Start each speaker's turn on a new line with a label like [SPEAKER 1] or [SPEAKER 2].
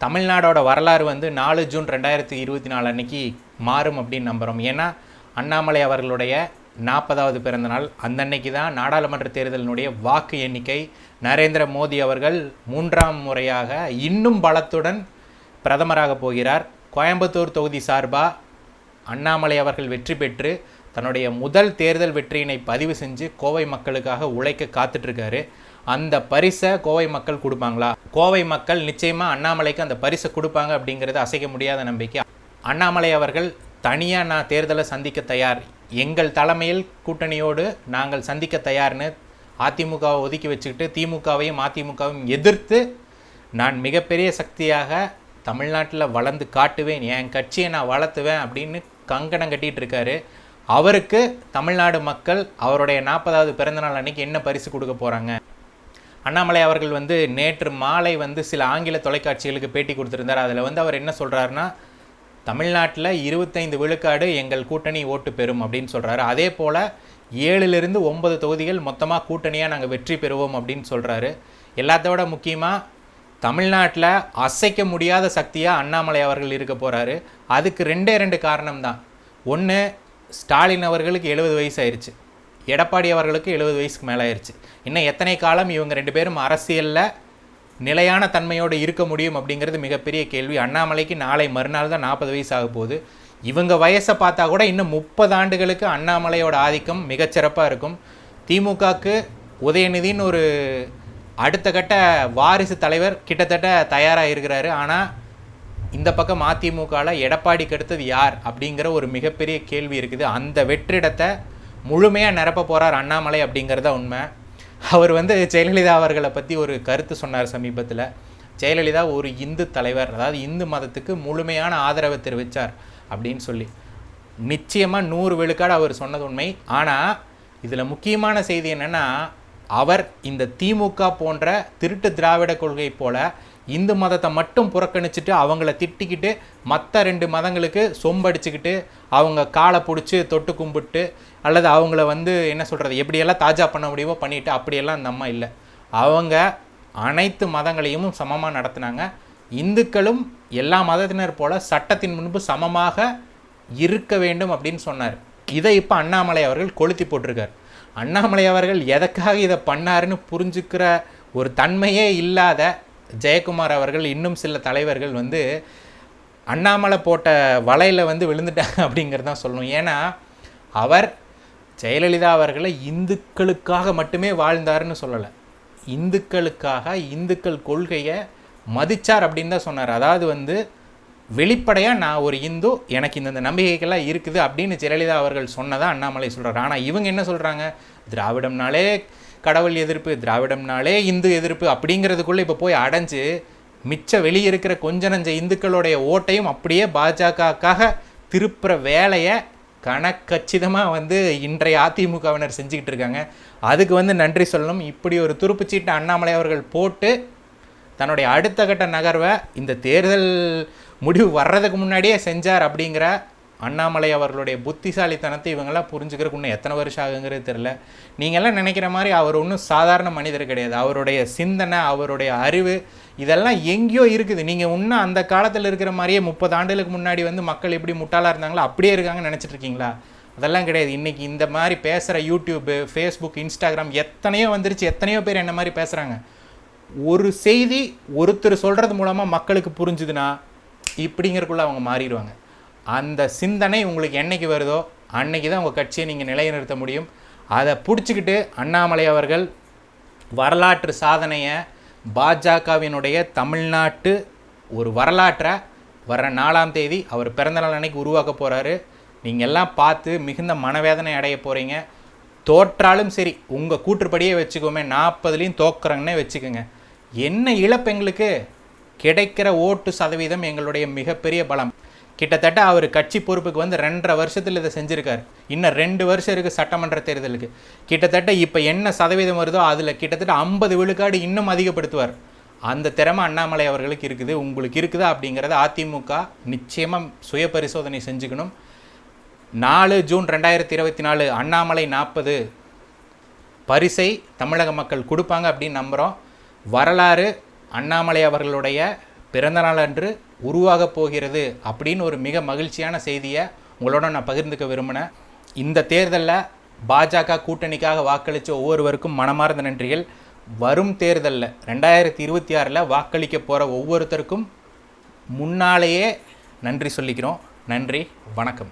[SPEAKER 1] தமிழ்நாடோட வரலாறு வந்து நாலு ஜூன் ரெண்டாயிரத்தி இருபத்தி நாலு அன்னைக்கு மாறும் அப்படின்னு நம்புகிறோம் ஏன்னா அண்ணாமலை அவர்களுடைய நாற்பதாவது பிறந்தநாள் அந்த அன்னைக்கு தான் நாடாளுமன்ற தேர்தலினுடைய வாக்கு எண்ணிக்கை நரேந்திர மோடி அவர்கள் மூன்றாம் முறையாக இன்னும் பலத்துடன் பிரதமராக போகிறார். கோயம்புத்தூர் தொகுதி சார்பாக அண்ணாமலை அவர்கள் வெற்றி பெற்று தன்னுடைய முதல் தேர்தல் வெற்றியினை பதிவு செஞ்சு கோவை மக்களுக்காக உழைக்க காத்துட்ருக்காரு அந்த பரிசை கோவை மக்கள் கொடுப்பாங்களா? கோவை மக்கள் நிச்சயமாக அண்ணாமலைக்கு அந்த பரிசை கொடுப்பாங்க அப்படிங்கிறது அசைக்க முடியாத நம்பிக்கை. அண்ணாமலை அவர்கள் தனியாக நான் தேர்தலை சந்திக்க தயார். எங்கள் தலைமையில் கூட்டணியோடு நாங்கள் சந்திக்க தயார்னு அதிமுகவை ஒதுக்கி வச்சுக்கிட்டு திமுகவையும் அதிமுகவையும் எதிர்த்து நான் மிகப்பெரிய சக்தியாக தமிழ்நாட்டில் வளர்ந்து காட்டுவேன். என் கட்சியை நான் வளர்த்துவேன் அப்படின்னு கங்கணம் கட்டிகிட்டு இருக்காரு. அவருக்கு தமிழ்நாடு மக்கள் அவருடைய நாற்பதாவது பிறந்தநாள் அன்னைக்கு என்ன பரிசு கொடுக்க போகிறாங்க அண்ணாமலை அவர்கள் வந்து நேற்று மாலை வந்து சில ஆங்கில தொலைக்காட்சிகளுக்கு பேட்டி கொடுத்துருந்தார். அதில் வந்து அவர் என்ன சொல்கிறாருன்னா தமிழ்நாட்டில் இருபத்தைந்து விழுக்காடு எங்கள் கூட்டணி ஓட்டு பெறும் அப்படின்னு சொல்கிறாரு அதே போல் ஏழுலேருந்து ஒன்பது தொகுதிகள் மொத்தமாக கூட்டணியாக நாங்கள் வெற்றி பெறுவோம் அப்படின்னு சொல்கிறாரு எல்லாத்தோட முக்கியமாக தமிழ்நாட்டில் அசைக்க முடியாத சக்தியாக அண்ணாமலை அவர்கள் இருக்க போகிறாரு அதுக்கு ரெண்டே ரெண்டு காரணம் தான் ஒன்று ஸ்டாலின் அவர்களுக்கு எழுபது வயசு ஆயிடுச்சு எடப்பாடி அவர்களுக்கு எழுபது வயசுக்கு மேலே ஆயிடுச்சு இன்னும் எத்தனை காலம் இவங்க ரெண்டு பேரும் அரசியலில் நிலையான தன்மையோடு இருக்க முடியும் அப்படிங்கிறது மிகப்பெரிய கேள்வி. அண்ணாமலைக்கு நாளை மறுநாள் தான் நாற்பது வயசு ஆக போகுது. இவங்க வயசை பார்த்தா கூட இன்னும் முப்பது ஆண்டுகளுக்கு அண்ணாமலையோட ஆதிக்கம் மிகச்சிறப்பாக இருக்கும். திமுகக்கு உதயநிதின்னு ஒரு அடுத்த கட்ட வாரிசு தலைவர் கிட்டத்தட்ட தயாராக இருக்கிறாரு ஆனால் இந்த பக்கம் அதிமுகவில் எடப்பாடிக்கு அடுத்தது யார் அப்படிங்கிற ஒரு மிகப்பெரிய கேள்வி இருக்குது. அந்த வெற்றிடத்தை முழுமையாக நிரப்ப போகிறார் அண்ணாமலை அப்படிங்கிறத உண்மை. அவர் வந்து ஜெயலலிதா அவர்களை பற்றி ஒரு கருத்து சொன்னார் சமீபத்தில். ஜெயலலிதா ஒரு இந்து தலைவர் அதாவது இந்து மதத்துக்கு முழுமையான ஆதரவை தெரிவித்தார் அப்படின்னு சொல்லி. நிச்சயமாக நூறு விழுக்காடு அவர் சொன்னது உண்மை. ஆனால் இதில் முக்கியமான செய்தி என்னென்னா அவர் இந்த திமுக போன்ற திருட்டு திராவிட கொள்கை போல இந்து மதத்தை மட்டும் புறக்கணிச்சிட்டு அவங்கள திட்டிக்கிட்டு மற்ற ரெண்டு மதங்களுக்கு சொம்படிச்சுக்கிட்டு அவங்க காலை பிடிச்சி தொட்டு கும்பிட்டு அல்லது அவங்கள வந்து என்ன சொல்கிறது எப்படியெல்லாம் தாஜா பண்ண முடியுமோ பண்ணிட்டு அப்படியெல்லாம் அந்த அம்மா இல்லை. அவங்க அனைத்து மதங்களையும் சமமாக நடத்துனாங்க. இந்துக்களும் எல்லா மதத்தினர் போல சட்டத்தின் முன்பு சமமாக இருக்க வேண்டும் அப்படின்னு சொன்னார். இதை இப்போ அண்ணாமலை அவர்கள் கொளுத்தி போட்டிருக்கார். அண்ணாமலை அவர்கள் எதற்காக இதை பண்ணாருன்னு புரிஞ்சுக்கிற ஒரு தன்மையே இல்லாத ஜெயக்குமார் அவர்கள் இன்னும் சில தலைவர்கள் வந்து அண்ணாமலை போட்ட வலையில் வந்து விழுந்துட்டாங்க அப்படிங்கிறது தான் சொல்லணும். ஏன்னா அவர் ஜெயலலிதா அவர்களை இந்துக்களுக்காக மட்டுமே வாழ்ந்தாருன்னு சொல்லலை. இந்துக்களுக்காக இந்துக்கள் கொள்கையை மதிச்சார் அப்படின்னு தான் சொன்னார். அதாவது வந்து வெளிப்படையாக நான் ஒரு இந்து எனக்கு இந்தந்த நம்பிக்கைகள்லாம் இருக்குது அப்படின்னு ஜெயலலிதா அவர்கள் சொன்னதாக அண்ணாமலை சொல்கிறார் ஆனால் இவங்க என்ன சொல்கிறாங்க திராவிடம்னாலே கடவுள் எதிர்ப்பு திராவிடம்னாலே இந்து எதிர்ப்பு அப்படிங்கிறதுக்குள்ளே இப்போ போய் அடைஞ்சு மிச்ச வெளியே இருக்கிற கொஞ்ச நஞ்ச இந்துக்களுடைய ஓட்டையும் அப்படியே பாஜகக்காக திருப்புற வேலையை கணக்கச்சிதமாக வந்து இன்றைய அதிமுகவினர் செஞ்சுக்கிட்டு இருக்காங்க. அதுக்கு வந்து நன்றி சொல்லணும். இப்படி ஒரு துருப்புச்சீட்டை அண்ணாமலை அவர்கள் போட்டு தன்னுடைய அடுத்த கட்ட நகர்வை இந்த தேர்தல் முடிவு வர்றதுக்கு முன்னாடியே செஞ்சார் அப்படிங்கிற அண்ணாமலை அவர்களுடைய புத்திசாலித்தனத்தை இவங்கெல்லாம் புரிஞ்சுக்கிறதுக்கு இன்னும் எத்தனை வருஷம் ஆகுங்கிறது தெரில நீங்கள்லாம் நினைக்கிற மாதிரி அவர் ஒன்றும் சாதாரண மனிதர் கிடையாது. அவருடைய சிந்தனை அவருடைய அறிவு இதெல்லாம் எங்கேயோ இருக்குது. நீங்கள் இன்னும் அந்த காலத்தில் இருக்கிற மாதிரியே முப்பது ஆண்டுகளுக்கு முன்னாடி வந்து மக்கள் எப்படி முட்டாளாக இருந்தாங்களோ அப்படியே இருக்காங்கன்னு நினச்சிட்டு இருக்கீங்களா? அதெல்லாம் கிடையாது. இன்றைக்கி இந்த மாதிரி பேசுகிற யூடியூப்பு ஃபேஸ்புக் இன்ஸ்டாகிராம் எத்தனையோ வந்துருச்சு. எத்தனையோ பேர் என்ன மாதிரி பேசுகிறாங்க ஒரு செய்தி ஒருத்தர் சொல்கிறது மூலமாக மக்களுக்கு புரிஞ்சுதுன்னா இப்படிங்கிறக்குள்ளே அவங்க மாறிடுவாங்க. அந்த சிந்தனை உங்களுக்கு என்னைக்கு வருதோ அன்னைக்கு தான் உங்கள் கட்சியை நீங்கள் நிலைநிறுத்த முடியும். அதை பிடிச்சிக்கிட்டு அண்ணாமலை அவர்கள் வரலாற்று சாதனையை பாஜகவினுடைய தமிழ்நாட்டு ஒரு வரலாற்றை வர்ற நாலாம் தேதி அவர் பிறந்தநாள் அன்னைக்கு உருவாக்க போகிறாரு நீங்கள் எல்லாம் பார்த்து மிகுந்த மனவேதனை அடைய போகிறீங்க தோற்றாலும் சரி உங்கள் கூற்றுப்படியே வச்சுக்கோமே நாற்பதுலேயும் தோக்குறங்கன்னே வச்சுக்கோங்க. என்ன இழப்பு எங்களுக்கு? கிடைக்கிற ஓட்டு சதவீதம் எங்களுடைய மிகப்பெரிய பலம். கிட்டத்தட்ட அவர் கட்சி பொறுப்புக்கு வந்து ரெண்டரை வருஷத்தில் இதை செஞ்சுருக்கார். இன்னும் ரெண்டு வருஷம் இருக்குது சட்டமன்ற தேர்தலுக்கு. கிட்டத்தட்ட இப்போ என்ன சதவீதம் வருதோ அதில் கிட்டத்தட்ட ஐம்பது விழுக்காடு இன்னும் அதிகப்படுத்துவார். அந்த திறமை அண்ணாமலை அவர்களுக்கு இருக்குது. உங்களுக்கு இருக்குதா அப்படிங்கிறத அதிமுக நிச்சயமாக சுய பரிசோதனை செஞ்சுக்கணும். நாலு ஜூன் ரெண்டாயிரத்தி இருபத்தி நாலு அண்ணாமலை நாற்பது பரிசை தமிழக மக்கள் கொடுப்பாங்க அப்படின்னு நம்புகிறோம் வரலாறு அண்ணாமலை அவர்களுடைய பிறந்தநாள் அன்று உருவாகப் போகிறது அப்படின்னு ஒரு மிக மகிழ்ச்சியான செய்தியை உங்களோட நான் பகிர்ந்துக்க விரும்பினேன் இந்த தேர்தலில் பாஜக கூட்டணிக்காக வாக்களித்த ஒவ்வொருவருக்கும் மனமார்ந்த நன்றிகள். வரும் தேர்தலில் ரெண்டாயிரத்தி இருபத்தி ஆறில் வாக்களிக்க போகிற ஒவ்வொருத்தருக்கும் முன்னாலேயே நன்றி சொல்லிக்கிறோம். நன்றி வணக்கம்.